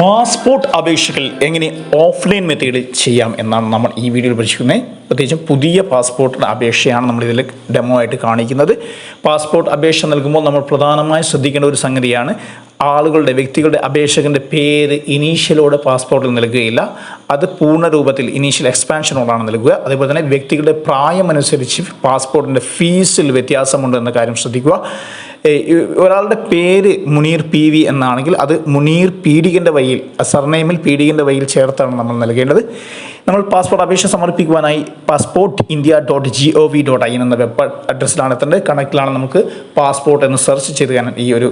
Passport അപേക്ഷകൾ എങ്ങനെ offline മെത്തേഡിൽ ചെയ്യാം എന്നാണ് നമ്മൾ ഈ വീഡിയോയിൽ പഠിക്കുന്നത് പ്രത്യേകിച്ചും പുതിയ പാസ്പോർട്ട് അപേക്ഷയാണ് നമ്മൾ ഇതിൽ ഡെമോ ആയിട്ട് കാണിക്കുന്നത്. പാസ്പോർട്ട് അപേക്ഷ നൽകുമ്പോൾ നമ്മൾ പ്രധാനമായും ശ്രദ്ധിക്കേണ്ട ഒരു സംഗതിയാണ് ആളുകളുടെ വ്യക്തികളുടെ അപേക്ഷകന്റെ പേര് ഇനീഷ്യലോടെ പാസ്പോർട്ടിൽ നൽകുകയില്ല. അത് പൂർണ രൂപത്തിൽ ഇനീഷ്യൽ എക്സ്പാൻഷനോടാണ് നൽകുക. അതേപോലെ തന്നെ വ്യക്തികളുടെ പ്രായമനുസരിച്ച് പാസ്പോർട്ടിന്റെ ഫീസിൽ വ്യത്യാസമുണ്ട് എന്ന കാര്യം ശ്രദ്ധിക്കുക. ഒരാളുടെ പേര് മുനീർ പി വി എന്നാണെങ്കിൽ അത് മുനീർ പീഡികന്റെ വഴിയിൽ സർനെയിമിൽ പീഡികന്റെ വഴിയിൽ ചേർത്താണ് നമ്മൾ നൽകേണ്ടത്. നമ്മൾ പാസ്പോർട്ട് അപേക്ഷ സമർപ്പിക്കുവാനായി passport India dot G O V dot I N എന്ന വെബ് അഡ്രസ്സിലാണ് എത്തേണ്ടത്. കണക്റ്റിലാണ് നമുക്ക് പാസ്പോർട്ട് എന്ന് സെർച്ച് ചെയ്ത് ഈ ഒരു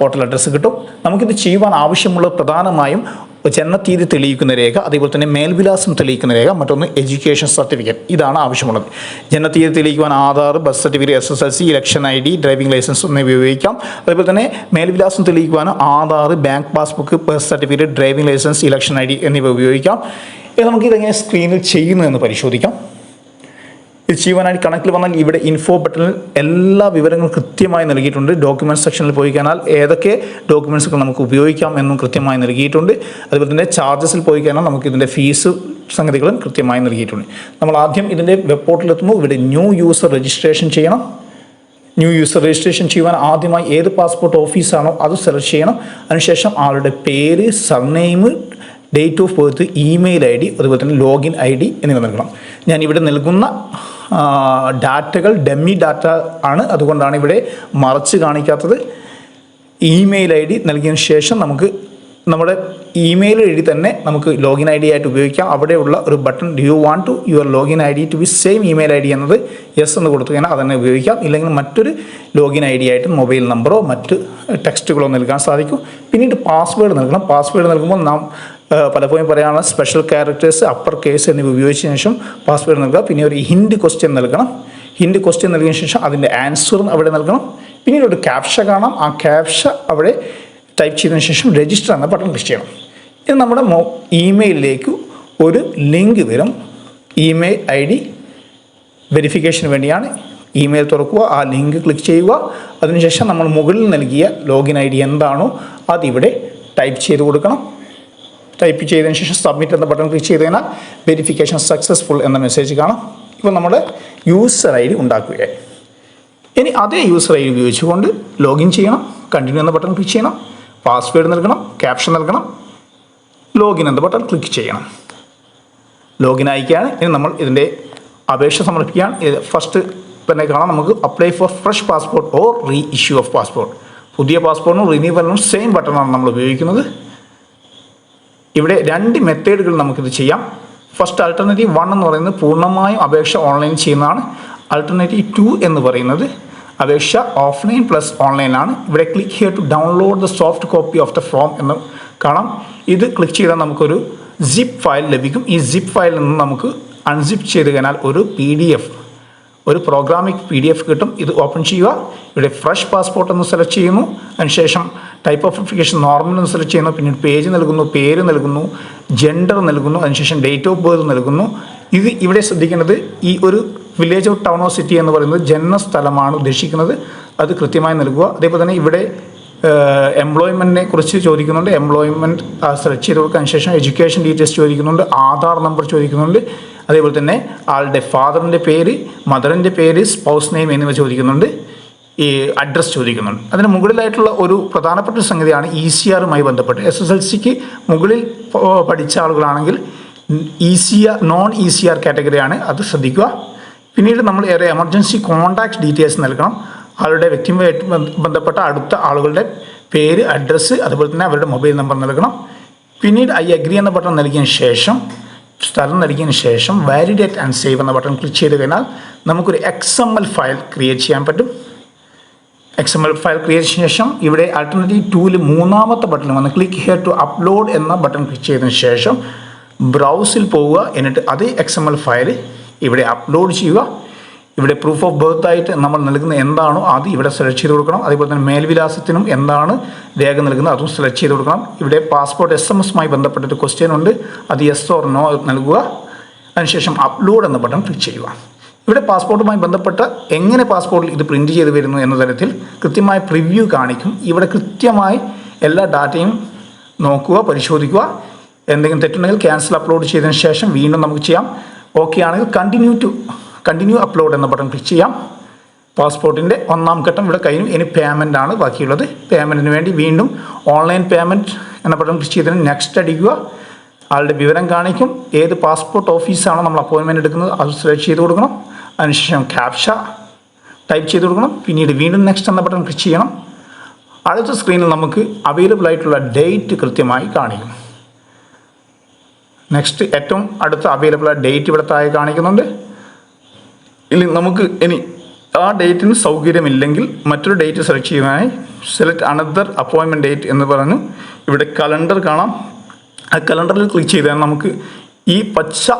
പോർട്ടൽ അഡ്രസ്സ് കിട്ടും. നമുക്കിത് ചെയ്യുവാൻ ആവശ്യമുള്ള പ്രധാനമായും ജനനത്തീയതി തെളിയിക്കുന്ന രേഖ അതേപോലെ തന്നെ മേൽവിലാസം തെളിയിക്കുന്ന രേഖ മറ്റൊന്ന് എഡ്യൂക്കേഷൻ സർട്ടിഫിക്കറ്റ്. ഇതാണ് ആവശ്യമുള്ളത്. ജനനത്തീയതി തെളിയിക്കുവാൻ Aadhaar bus certificate S S L C election I D driving licence എന്നിവ ഉപയോഗിക്കാം. അതേപോലെ തന്നെ മേൽവിലാസം തെളിയിക്കുവാൻ Aadhaar bank passbook bus certificate driving licence election I D എന്നിവ ഉപയോഗിക്കാം. ഇനി നമുക്കിതെങ്ങനെ സ്ക്രീനിൽ ചെയ്യുന്നതെന്ന് പരിശോധിക്കാം. ഇത് ചെയ്യുവാനായി കണക്കിൽ വന്നാൽ ഇവിടെ ഇൻഫോ ബട്ടണിൽ എല്ലാ വിവരങ്ങളും കൃത്യമായി നൽകിയിട്ടുണ്ട്. ഡോക്യുമെന്റ് സെക്ഷനിൽ പോയി കഴിഞ്ഞാൽ ഏതൊക്കെ ഡോക്യുമെന്റ്സൊക്കെ നമുക്ക് ഉപയോഗിക്കാം എന്നും കൃത്യമായി നൽകിയിട്ടുണ്ട്. അതുപോലെ തന്നെ ചാർജസിൽ പോയി കഴിഞ്ഞാൽ നമുക്ക് ഇതിന്റെ ഫീസ് സംഗതികളും കൃത്യമായി നൽകിയിട്ടുണ്ട്. നമ്മൾ ആദ്യം ഇതിന്റെ വെബ് പോർട്ടലിലെത്തുന്നു ഇവിടെ ന്യൂ യൂസർ രജിസ്ട്രേഷൻ ചെയ്യണം. ന്യൂ യൂസർ രജിസ്ട്രേഷൻ ചെയ്യുവാൻ ആദ്യമായി ഏത് പാസ്പോർട്ട് ഓഫീസാണോ അത് സെലക്ട് ചെയ്യണം. അതിനുശേഷം ആളുടെ പേര് surname date of birth email I D അതുപോലെ തന്നെ ലോഗിൻ ഐ ഡി എന്നിവ നൽകണം. ഞാൻ ഇവിടെ നൽകുന്ന ഡാറ്റകൾ ഡമ്മി ഡാറ്റ ആണ്. അതുകൊണ്ടാണ് ഇവിടെ മറച്ച് കാണിക്കാത്തത്. ഇമെയിൽ ഐ ഡി നൽകിയതിന് ശേഷം നമുക്ക് നമ്മുടെ ഇമെയിൽ ഐ ഡി തന്നെ നമുക്ക് ലോഗിൻ ഐ ഡി ആയിട്ട് ഉപയോഗിക്കാം. അവിടെയുള്ള ഒരു button do you want to your login I D to be same email I D എന്നത് യെസ് എന്ന് കൊടുത്തു കഴിഞ്ഞാൽ അതന്നെ ഉപയോഗിക്കാം. ഇല്ലെങ്കിൽ മറ്റൊരു ലോഗിൻ ഐ ഡി ആയിട്ട് മൊബൈൽ നമ്പറോ മറ്റ് ടെക്സ്റ്റുകളോ നൽകാൻ സാധിക്കും. പിന്നീട് പാസ്വേഡ് നൽകണം. പാസ്വേഡ് നൽകുമ്പോൾ നാം പലപ്പോഴും പറയാനുള്ള സ്പെഷ്യൽ ക്യാരക്ടേഴ്സ് അപ്പർ കേസ് എന്നിവ ഉപയോഗിച്ച ശേഷം പാസ്വേഡ് നൽകുക. പിന്നെ ഒരു ഹിൻഡ് ക്വസ്റ്റ്യൻ നൽകണം. ഹിൻഡ് ക്വസ്റ്റ്യൻ നൽകിയ ശേഷം അതിന്റെ ആൻസർ അവിടെ നൽകണം. പിന്നീട് ഒരു ക്യാപ്ഷ കാണാം. ആ ക്യാപ്ഷ അവിടെ ടൈപ്പ് ചെയ്തതിന് ശേഷം രജിസ്റ്റർ എന്ന ബട്ടൺ ക്ലിക്ക് ചെയ്യണം. ഇത് നമ്മുടെ മൊ ഇമെയിലിലേക്ക് ഒരു ലിങ്ക് വരും ഇമെയിൽ ഐ ഡി വെരിഫിക്കേഷന് വേണ്ടിയാണ്. ഇമെയിൽ തുറക്കുക ആ ലിങ്ക് ക്ലിക്ക് ചെയ്യുക. അതിനുശേഷം നമ്മൾ മുകളിൽ നൽകിയ ലോഗിൻ ഐ ഡി എന്താണോ അതിവിടെ ടൈപ്പ് ചെയ്ത് കൊടുക്കണം. ടൈപ്പ് ചെയ്തതിന് ശേഷം സബ്മിറ്റ് എന്ന ബട്ടൺ ക്ലിക്ക് ചെയ്ത് കഴിഞ്ഞാൽ വെരിഫിക്കേഷൻ സക്സസ്ഫുൾ എന്ന മെസ്സേജ് കാണാം. ഇപ്പോൾ നമ്മൾ യൂസർ ഐ ഡി ഉണ്ടാക്കുകയായി ഇനി അതേ യൂസർ ഐ ഡി ഉപയോഗിച്ചുകൊണ്ട് ലോഗിൻ ചെയ്യണം കണ്ടിന്യൂ എന്ന ബട്ടൺ ക്ലിക്ക് ചെയ്യണം പാസ്വേഡ് നൽകണം ക്യാപ്ഷൻ നൽകണം ലോഗിൻ എന്ന ബട്ടൺ ക്ലിക്ക് ചെയ്യണം. ലോഗിൻ അയക്കുകയാണ് ഇനി നമ്മൾ ഇതിന്റെ അപേക്ഷ സമർപ്പിക്കുകയാണ്. ഫസ്റ്റ് തന്നെ കാണാം. നമുക്ക് apply for fresh passport or reissue of passport പുതിയ പാസ്പോർട്ടിനും റിന്യൂവലിനും സെയിം ബട്ടണാണ് നമ്മൾ ഉപയോഗിക്കുന്നത്. ഇവിടെ രണ്ട് മെത്തേഡുകൾ നമുക്കിത് ചെയ്യാം. ഫസ്റ്റ് ആൾട്ടർനേറ്റീവ് വൺ എന്ന് പറയുന്നത് പൂർണമായും അപേക്ഷ ഓൺലൈൻ ചെയ്യുന്നതാണ്. ആൾട്ടർനേറ്റീവ് ടു എന്ന് പറയുന്നത് അപേക്ഷ ഓഫ്ലൈൻ പ്ലസ് ഓൺലൈനാണ് ഇവിടെ click here to download the soft copy of the form എന്ന് കാണാം. ഇത് ക്ലിക്ക് ചെയ്താൽ നമുക്കൊരു സിപ്പ് ഫയൽ ലഭിക്കും. ഈ സിപ്പ് ഫയലിൽ നിന്ന് നമുക്ക് അൺസിപ്പ് ചെയ്ത് കഴിഞ്ഞാൽ ഒരു പി ഡി എഫ് ഒരു പ്രോഗ്രാമിക് പി ഡി എഫ് കിട്ടും. ഇത് ഓപ്പൺ ചെയ്യുക. ഇവിടെ ഫ്രഷ് പാസ്പോർട്ട് എന്ന് സെലക്ട് ചെയ്യുന്നു. അതിനുശേഷം ടൈപ്പ് ഓഫ് അപ്ലിക്കേഷൻ നോർമൽ അനുസരിച്ച് ചെയ്യുന്നു. പിന്നീട് പേജ് നൽകുന്നു പേര് നൽകുന്നു ജെൻഡർ നൽകുന്നു അതിനുശേഷം ഡേറ്റ് ഓഫ് ബർത്ത് നൽകുന്നു. ഇത് ഇവിടെ ശ്രദ്ധിക്കേണ്ടത് ഈ ഒരു village of town of city എന്ന് പറയുന്നത് ജന്മസ്ഥലമാണ് ഉദ്ദേശിക്കുന്നത്. അത് കൃത്യമായി നൽകുക. അതേപോലെ തന്നെ ഇവിടെ എംപ്ലോയ്മെന്റിനെ കുറിച്ച് ചോദിക്കുന്നുണ്ട്. എംപ്ലോയ്മെന്റ് സെർച്ച് ചെയ്ത് അതിനുശേഷം എഡ്യൂക്കേഷൻ ഡീറ്റെയിൽസ് ചോദിക്കുന്നുണ്ട്. ആധാർ നമ്പർ ചോദിക്കുന്നുണ്ട്. അതേപോലെ തന്നെ ആളുടെ ഫാദറിന്റെ പേര് മദറിന്റെ പേര് സ്പൗസ് നെയിം എന്നിവ ചോദിക്കുന്നുണ്ട്. ഈ അഡ്രസ്സ് ചോദിക്കുന്നുണ്ട്. അതിന് മുകളിലായിട്ടുള്ള ഒരു പ്രധാനപ്പെട്ട സംഗതിയാണ് ഇ സി ആറുമായി ബന്ധപ്പെട്ട്. എസ് എസ് എൽ സിക്ക് മുകളിൽ പഠിച്ച ആളുകളാണെങ്കിൽ E C R non E C R കാറ്റഗറിയാണ് അത് ശ്രദ്ധിക്കുക. പിന്നീട് നമ്മൾ ഏറെ എമർജൻസി കോൺടാക്ട് ഡീറ്റെയിൽസ് നൽകണം. ആളുടെ വ്യക്തിയുമായിട്ട് ബന്ധപ്പെട്ട അടുത്ത ആളുകളുടെ പേര് അഡ്രസ്സ് അതുപോലെ തന്നെ അവരുടെ മൊബൈൽ നമ്പർ നൽകണം. പിന്നീട് ഐ അഗ്രി എന്ന ബട്ടൺ നൽകിയതിന് ശേഷം സ്ഥലം നൽകിയതിന് ശേഷം വാലിഡേറ്റ് ആൻഡ് സേവ് എന്ന ബട്ടൺ ക്ലിക്ക് ചെയ്ത് കഴിഞ്ഞാൽ നമുക്കൊരു X M L file create ചെയ്യാൻ പറ്റും. X M L file create ചെയ്ത ശേഷം ഇവിടെ ആൾട്ടർനേറ്റീവ് ടൂവിൽ മൂന്നാമത്തെ ബട്ടൺ വന്ന് ക്ലിക്ക് ഹിയർ ടു അപ്ലോഡ് എന്ന ബട്ടൺ ക്ലിക്ക് ചെയ്തതിന് ശേഷം ബ്രൗസിൽ പോവുക. എന്നിട്ട് അതേ എക്സ് എം എൽ ഫയൽ ഇവിടെ അപ്ലോഡ് ചെയ്യുക. ഇവിടെ പ്രൂഫ് ഓഫ് ബർത്ത് ആയിട്ട് നമ്മൾ നൽകുന്ന എന്താണോ അത് ഇവിടെ സെലക്ട് ചെയ്ത് കൊടുക്കണം. അതേപോലെ തന്നെ മേൽവിലാസത്തിനും എന്താണ് രേഖ നൽകുന്നത് അതും സെലക്ട് ചെയ്ത് കൊടുക്കണം. ഇവിടെ പാസ്പോർട്ട് എസ് എം എസുമായി ബന്ധപ്പെട്ടൊരു ക്വസ്റ്റ്യൻ ഉണ്ട്. അത് യെസ് ഓർ നോ നൽകുക. അതിനുശേഷം അപ്ലോഡ് എന്ന ബട്ടൺ ക്ലിക്ക് ചെയ്യുക. ഇവിടെ പാസ്പോർട്ടുമായി ബന്ധപ്പെട്ട് എങ്ങനെ പാസ്പോർട്ടിൽ ഇത് പ്രിന്റ് ചെയ്ത് വരുന്നു എന്ന തരത്തിൽ കൃത്യമായ പ്രിവ്യൂ കാണിക്കും. ഇവിടെ കൃത്യമായി എല്ലാ ഡാറ്റയും നോക്കുക പരിശോധിക്കുക. എന്തെങ്കിലും തെറ്റുണ്ടെങ്കിൽ ക്യാൻസൽ അപ്ലോഡ് ചെയ്തതിന് ശേഷം വീണ്ടും നമുക്ക് ചെയ്യാം. ഓക്കെ ആണെങ്കിൽ കണ്ടിന്യൂ ടു കണ്ടിന്യൂ അപ്ലോഡ് എന്ന ബട്ടൺ ക്ലിക്ക് ചെയ്യാം. പാസ്പോർട്ടിന്റെ ഒന്നാം ഘട്ടം ഇവിടെ കഴിഞ്ഞു ഇനി പേയ്മെന്റ് ആണ് ബാക്കിയുള്ളത്. പേയ്മെന്റിന് വേണ്ടി വീണ്ടും ഓൺലൈൻ പേയ്മെന്റ് എന്ന ബട്ടൺ ക്ലിക്ക് ചെയ്തതിന് നെക്സ്റ്റ് അടിക്കുക. ആളുടെ വിവരം കാണിക്കും. ഏത് പാസ്പോർട്ട് ഓഫീസാണോ നമ്മൾ അപ്പോയിൻമെന്റ് എടുക്കുന്നത് അത് സെലക്ട് ചെയ്ത് കൊടുക്കണം. അതിനുശേഷം ക്യാപ്ഷ ടൈപ്പ് ചെയ്ത് കൊടുക്കണം. പിന്നീട് വീണ്ടും നെക്സ്റ്റ് എന്ന ബട്ടൺ ക്ലിക്ക് ചെയ്യണം. അടുത്ത സ്ക്രീനിൽ നമുക്ക് അവൈലബിൾ ആയിട്ടുള്ള ഡേറ്റ് കൃത്യമായി കാണിക്കും. നെക്സ്റ്റ് ഏറ്റവും അടുത്ത അവൈലബിൾ ആയ ഡേറ്റ് ഇവിടെ താഴെ കാണിക്കുന്നുണ്ട്. ഇനി നമുക്ക് ഇനി ആ ഡേറ്റിന് സൗകര്യമില്ലെങ്കിൽ മറ്റൊരു ഡേറ്റ് സെലക്ട് ചെയ്യുന്നതിനായി സെലക്ട് അനദർ അപ്പോയിൻമെന്റ് ഡേറ്റ് എന്ന് പറഞ്ഞ് ഇവിടെ കലണ്ടർ കാണാം. ആ കലണ്ടറിൽ ക്ലിക്ക് ചെയ്താൽ നമുക്ക് ഈ പച്ച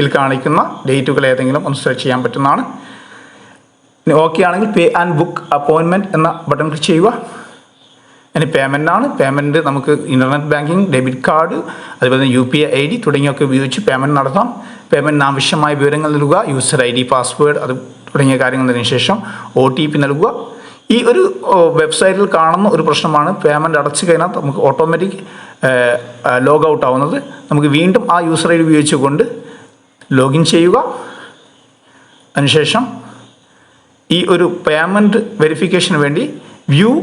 ിൽ കാണിക്കുന്ന ഡേറ്റുകൾ ഏതെങ്കിലും ഒന്ന് സെർച്ച് ചെയ്യാൻ പറ്റുന്നതാണ്. ഓക്കെ ആണെങ്കിൽ പേ ആൻഡ് ബുക്ക് അപ്പോയിൻമെന്റ് എന്ന ബട്ടൺ ക്ലിക്ക് ചെയ്യുക. ഇനി പേയ്മെന്റ് ആണ്. പേയ്മെന്റ് നമുക്ക് ഇന്റർനെറ്റ് ബാങ്കിങ് ഡെബിറ്റ് കാർഡ് അതുപോലെ തന്നെ U P I I D തുടങ്ങിയൊക്കെ ഉപയോഗിച്ച് പേയ്മെന്റ് നടത്താം. പേയ്മെന്റിന് ആവശ്യമായ വിവരങ്ങൾ നൽകുക യൂസർ ഐ ഡി പാസ്വേഡ് അത് തുടങ്ങിയ കാര്യങ്ങൾ ശേഷം ഒ ടി പി നൽകുക. ഈ ഒരു വെബ്സൈറ്റിൽ കാണുന്ന ഒരു പ്രശ്നമാണ് പേയ്മെന്റ് അടച്ചു കഴിഞ്ഞാൽ നമുക്ക് ഓട്ടോമാറ്റിക് ലോഗ് ഔട്ട് ആവുന്നത്. നമുക്ക് വീണ്ടും ആ യൂസർ ഐ ഡി ഉപയോഗിച്ചുകൊണ്ട് ലോഗിൻ ചെയ്യുക. അതിനുശേഷം ഈ ഒരു പേയ്മെന്റ് വെരിഫിക്കേഷന് വേണ്ടി വ്യൂ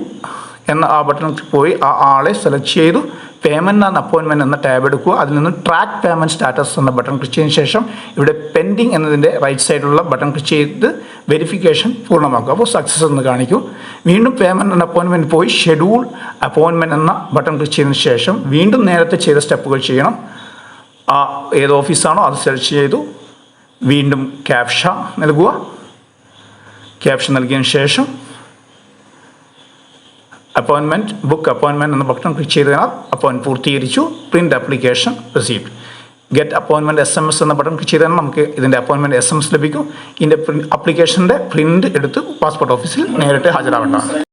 എന്ന ആ ബട്ടണിൽ പോയി ആ ആളെ സെലക്ട് ചെയ്തു. പേയ്മെന്റ് ആൻഡ് അപ്പോയിൻമെന്റ് എന്ന ടാബ് എടുക്കുക. അതിൽ നിന്ന് ട്രാക്ക് പേയ്മെന്റ് സ്റ്റാറ്റസ് എന്ന ബട്ടൺ ക്ലിക്ക് ചെയ്തതിന് ശേഷം ഇവിടെ പെൻഡിങ് എന്നതിന്റെ റൈറ്റ് സൈഡിലുള്ള ബട്ടൺ ക്ലിക്ക് ചെയ്ത് വെരിഫിക്കേഷൻ പൂർണമാക്കുക. അപ്പോൾ സക്സസ് എന്ന് കാണിക്കും. വീണ്ടും പേയ്മെന്റ് ആൻഡ് അപ്പോയിൻമെന്റ് പോയി. ഷെഡ്യൂൾ അപ്പോയിൻമെന്റ് എന്ന ബട്ടൺ ക്ലിക്ക് ചെയ്തതിന് ശേഷം വീണ്ടും നേരത്തെ ചെയ്ത സ്റ്റെപ്പുകൾ ചെയ്യണം. ആ ഏത് ഓഫീസാണോ അത് സെർച്ച് ചെയ്തു. വീണ്ടും ക്യാപ്ഷ നൽകുക. ക്യാപ്ഷൻ നൽകിയതിന് ശേഷം അപ്പോയിൻമെന്റ് ബുക്ക് അപ്പോയിൻമെന്റ് എന്ന ബട്ടൺ ക്ലിക്ക് ചെയ്ത് കഴിഞ്ഞാൽ അപ്പോയിന്റ് പൂർത്തീകരിച്ചു. Print application received. ഗെറ്റ് അപ്പോയിൻമെന്റ് എസ് എം എസ് എന്ന ബട്ടൺ ക്ലിക്ക് ചെയ്താൽ നമുക്ക് ഇതിന്റെ അപ്പോയിൻമെന്റ് എസ് എം എസ് ലഭിക്കും. ഇതിന്റെ അപ്ലിക്കേഷന്റെ പ്രിന്റ് എടുത്ത് പാസ്പോർട്ട് ഓഫീസിൽ നേരിട്ട് ഹാജരാവേണ്ടതാണ്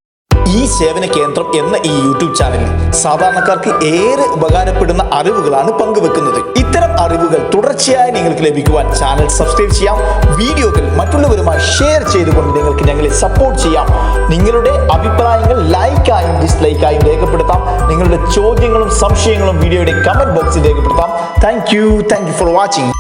ഈ സേവന കേന്ദ്രം എന്ന ഈ യൂട്യൂബ് ചാനലിൽ സാധാരണക്കാർക്ക് ഏറെ ഉപകാരപ്പെടുന്ന അറിവുകളാണ് പങ്കുവെക്കുന്നത്. ഇത്തരം അറിവുകൾ തുടർച്ചയായി നിങ്ങൾക്ക് ലഭിക്കുവാൻ ചാനൽ സബ്സ്ക്രൈബ് ചെയ്യാം. വീഡിയോകൾ മറ്റുള്ളവരുമായി ഷെയർ ചെയ്തുകൊണ്ട് നിങ്ങൾക്ക് ഞങ്ങളെ സപ്പോർട്ട് ചെയ്യാം. നിങ്ങളുടെ അഭിപ്രായങ്ങൾ ലൈക്കായും ഡിസ്ലൈക്കായും രേഖപ്പെടുത്താം. നിങ്ങളുടെ ചോദ്യങ്ങളും സംശയങ്ങളും വീഡിയോയുടെ കമന്റ് ബോക്സിൽ രേഖപ്പെടുത്താം. Thank you thank you for watching